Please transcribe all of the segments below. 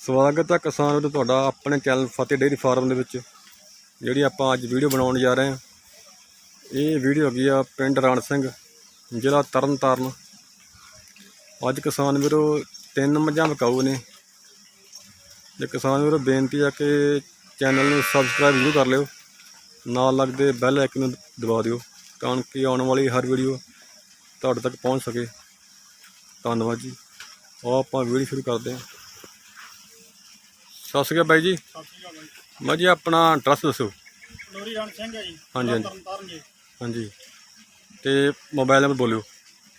ਸਵਾਗਤ ਹੈ ਕਿਸਾਨ ਵੀਰੋ ਤੁਹਾਡਾ ਆਪਣੇ ਚੈਨਲ ਫਤਿਹ ਡੇਅਰੀ ਫਾਰਮ ਦੇ ਵਿੱਚ, ਜਿਹੜੀ ਆਪਾਂ ਅੱਜ ਵੀਡੀਓ ਬਣਾਉਣ ਜਾ ਰਹੇ ਹਾਂ। ਇਹ ਵੀਡੀਓ ਹੈਗੀ ਆ ਪਿੰਡ ਰਾਣ ਸਿੰਘ, ਜ਼ਿਲ੍ਹਾ ਤਰਨਤਾਰਨ। ਅੱਜ ਕਿਸਾਨ ਵੀਰੋ ਤਿੰਨ ਮੱਝਾਂ ਵਿਕਾਊ ਨੇ। ਤੇ ਕਿਸਾਨ ਵੀਰੋ ਬੇਨਤੀ ਆ ਕਿ ਚੈਨਲ ਨੂੰ ਸਬਸਕ੍ਰਾਈਬ ਜ਼ਰੂਰ ਕਰ ਲਿਓ, ਨਾਲ ਲੱਗਦੇ ਬੈਲ ਆਈਕਨ ਨੂੰ ਦਬਾ ਦਿਓ, ਤਾਂ ਕਿ ਆਉਣ ਵਾਲੀ ਹਰ ਵੀਡੀਓ ਤੁਹਾਡੇ ਤੱਕ ਪਹੁੰਚ ਸਕੇ। ਧੰਨਵਾਦ ਜੀ। ਆਓ ਆਪਾਂ ਵੀਡੀਓ ਸ਼ੁਰੂ ਕਰਦੇ ਹਾਂ। ਸਤਿ ਸ਼੍ਰੀ ਅਕਾਲ ਬਾਈ ਜੀ। ਸਤਿ ਸ਼੍ਰੀ ਅਕਾਲ ਬਾਈ। ਮੈਂ ਜੀ ਆਪਣਾ ਐਡਰੈਸ ਦੱਸੋ। ਲੋਰੀ ਰਣ ਸਿੰਘ ਹੈ ਜੀ ਹਾਂਜੀ, ਹਾਂਜੀ। ਜੀ। ਹਾਂਜੀ। ਤੇ ਮੋਬਾਈਲ ਨੰਬਰ ਬੋਲਿਓ।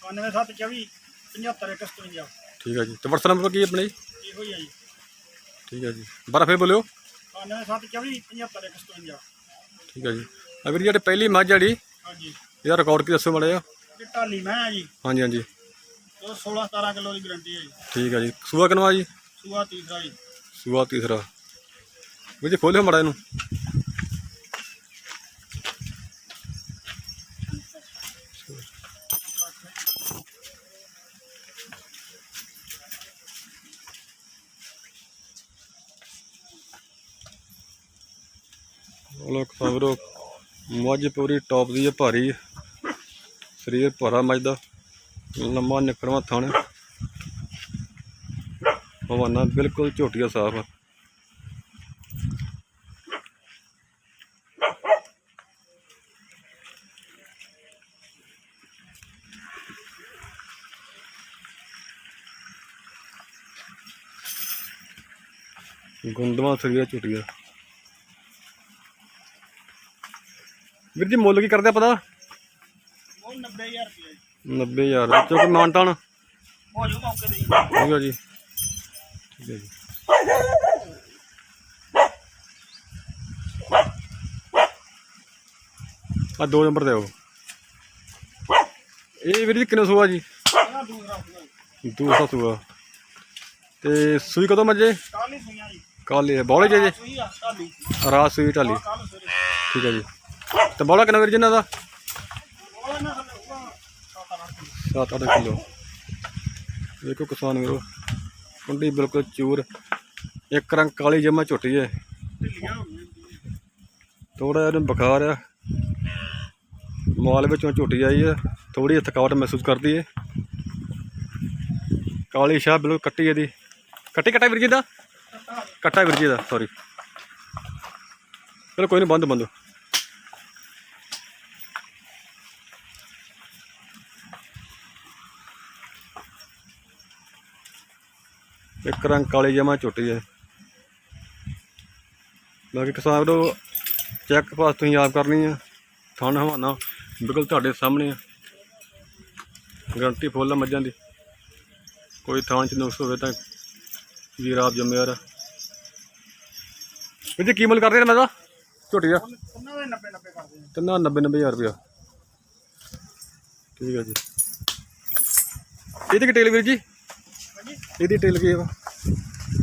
9724 75157 ਠੀਕ ਹੈ ਜੀ। ਤੇ WhatsApp ਨੰਬਰ ਕੀ ਆਪਣਾ ਜੀ? ਇਹੋ ਹੀ ਹੈ ਜੀ। ਠੀਕ ਹੈ ਜੀ। ਬਾਰਾ ਫੇਰ ਬੋਲਿਓ। 9724 75157 ਠੀਕ ਹੈ ਜੀ। ਆ ਵੀਰ ਜਿਹੜੇ ਪਹਿਲੀ ਮੱਝ ਜਿਹੜੀ ਹਾਂਜੀ। ਇਹਦਾ ਰਿਕਾਰਡ ਕੀ ਦੱਸੋ ਮਾੜਾ ਇਹ ਢਾਲੀ ਮੈਂ ਹੈ ਜੀ। ਹਾਂਜੀ ਹਾਂਜੀ। ਉਹ 16 17 ਕਿਲੋ ਦੀ ਗਰੰਟੀ ਹੈ ਜੀ। ਠੀਕ ਹੈ ਜੀ। ਸੂਆ ਕਿਨਵਾ ਜੀ? ਸੂਆ ਤੀਸਰਾ ਜੀ। ਸੂਆ ਤੀਸਰਾ। ਵਿੱਚ ਜੀ ਖੋਲਿਓ ਮਾੜਾ ਇਹਨੂੰ। ਲੋਕ ਖਬਰੋ ਮੱਝ ਪੂਰੀ ਟੌਪ ਦੀ ਹੈ, ਭਾਰੀ ਸਰੀਰ ਭਾਰਾ ਮੱਝ ਦਾ। ਲੰਮਾ ਨਿਕੜਵਾ ਥਣ। ਹਵਾਨਾ ਬਿਲਕੁਲ ਝੋਟੀਆ ਸਾਫ਼ ਆ। ਗੁੰਦਵਾ ਸਰੀਆ ਝੋਟੀਆ। ਵੀਰ ਜੀ ਮੁੱਲ ਕੀ ਕਰਦੇ ਆ ਪਤਾ ਉਹ 90000 ਰੁਪਏ। ਜੀ 90000 ਵਿੱਚੋਂ ਕੋਈ ਮਾਨਤਾਨ? ਹੋ ਜਾਊ ਮੌਕੇ ਤੇ ਜੀ। ਠੀਕ ਹੈ ਜੀ ਹੈ ਆ ਦੋ ਨੰਬਰ ਤੇ ਆਓ। ਇਹ ਵੀਰ ਜੀ ਕਿੰਨਾ ਸੂਆ ਜੀ? ਦੂਸਰਾ ਸੂਆ। ਤੇ ਸੂਈ ਕਦੋਂ ਮੱਜੇ ਕੱਲ ਹੀ ਸੂਈਆਂ ਜੀ। ਕੱਲ ਇਹ ਬੌਲੇ ਜੇ ਰਾਤ ਸੂਈ ਢਾਲੀ। ਠੀਕ ਹੈ ਜੀ। ਤੇ ਬੌਲਾ ਕਿੰਨਾ ਵੀਰ ਜੀ ਇਹਨਾਂ ਦਾ? ਉਹ ਇਹਨਾਂ ਥੱਲੇ ਹੋਊਗਾ 7 8 ਕਿਲੋ। 7-8 ਕਿਲੋ। ਵੇਖੋ ਕਿਸਾਨ ਵੀਰੋ। ਕੁੰਡੀ ਬਿਲਕੁਲ ਚੂਰ। ਇੱਕ ਰੰਗ ਕਾਲੀ ਜਮਾ ਝੁੱਟੀ ਹੈ ਢਿੱਲੀਆਂ ਥੋੜਾ ਜਿਹਾ ਇਹਨੂੰ ਬੁਖਾਰ ਆ। ਮਾਲ ਵਿੱਚੋਂ ਝੁੱਟੀ ਆਈ ਹੈ ਥੋੜੀ ਥਕਾਵਟ ਮਹਿਸੂਸ ਕਰਦੀ ਹੈ ਕਾਲੀ ਸ਼ਾਹ ਬਿਲਕੁਲ ਕੱਟੀ ਇਹਦੀ। ਕੱਟੀ ਕੱਟਾ ਵੀਰ ਜੀ ਦਾ? ਕੱਟਾ ਵੀਰ ਜੀ ਦਾ ਸੌਰੀ ਚਲੋ ਕੋਈ ਨਹੀਂ ਬੰਦ ਬੰਦ। ਇੱਕ ਰੰਗ ਕਾਲੇ ਜਮਾ ਝੁੱਟੀ ਹੈ ਬਾਕੀ ਕਿਸਾਨ ਵੀਰੋ ਚੈੱਕ ਪਾਸ ਤੁਸੀਂ ਆਪ ਕਰਨੀ ਆ। ਥਣ ਹਵਾਨਾ, ਬਿਲਕੁਲ ਤੁਹਾਡੇ ਸਾਹਮਣੇ ਆ। ਗਰੰਟੀ ਫੁੱਲ ਆ ਮੱਝਾਂ ਦੀ। ਕੋਈ ਥਾਂ ਚ ਨੁਕਸ ਹੋਵੇ ਤਾਂ ਵੀਰ ਆਪ ਜ਼ਿੰਮੇਵਾਰ ਆ। ਵੀਰ ਜੀ, ਕੀ ਮੁੱਲ ਕਰਦੇ ਨੇ ਮੈਂ ਤਾਂ ਝੋਟੀ ਦਾ? ਉਹਨਾਂ ਦੇ 90 90 ਕਰਦੇ ਨੇ ਤਿੰਨਾਂ 90 90000 ਰੁਪਇਆ। ਠੀਕ ਹੈ ਜੀ। ਇਹਦੀ ਕੀ ਵੀਰ ਜੀ? ਇਹਦੀ ਟੇਲ ਕੀ ਆ?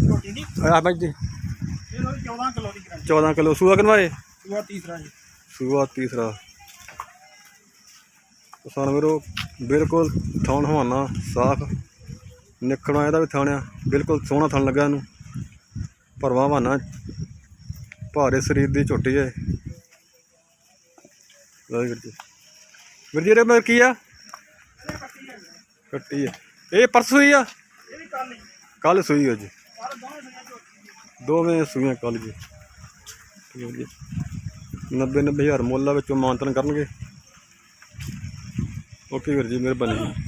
ਝੋਟੀ ਦੀ? ਆ ਮੱਝ ਦੀ ਇਹ ਲੋਰੀ 14 ਕਿਲੋ ਦੀ ਗਰੰਟੀ 14 ਕਿਲੋ। ਸੂਆ ਕਿਨਵਾਏ ਸੂਆ ਤੀਸਰਾ ਜੀ। ਸੂਆ ਤੀਸਰਾ। ਕਿਸਾਨ ਵੀਰੋ ਬਿਲਕੁਲ ਥਣ ਹਵਾਨਾ ਸਾਫ਼। ਨਿਕਲਣਾ ਇਹਦਾ ਵੀ ਥਣ ਆ। ਬਿਲਕੁਲ ਸੋਹਣਾ ਥਣ ਲੱਗਾ ਇਹਨੂੰ। ਭਰਵਾ ਹਵਾਨਾ ਭਾਰੇ ਸਰੀਰ ਦੀ ਝੋਟੀ ਹੈ ਲਓ ਜੀ ਵੀਰ ਜੀ। ਵੀਰ ਜੀ ਇਹਦੇ ਕੀ ਆ? ਕੱਟੀ ਹੈ ਇਹ ਪਰਸ ਸੂਈ ਆ? ਕੱਲ ਕੱਲ ਸੂਈ ਹੈ ਜੀ ਕੱਲ ਦੋਵੇਂ ਸੂਈਆਂ ਝੋਟੀ ਦੋਵੇਂ ਸੂਈਆਂ ਕੱਲ ਜੀ। ਠੀਕ ਹੈ ਜੀ। 90 90000 ਮੁੱਲ ਆ ਵਿੱਚੋਂ ਮਾਨਤਨ ਕਰਨਗੇ। ਓਕੇ ਵੀਰ ਜੀ, ਮਿਹਰਬਾਨੀ।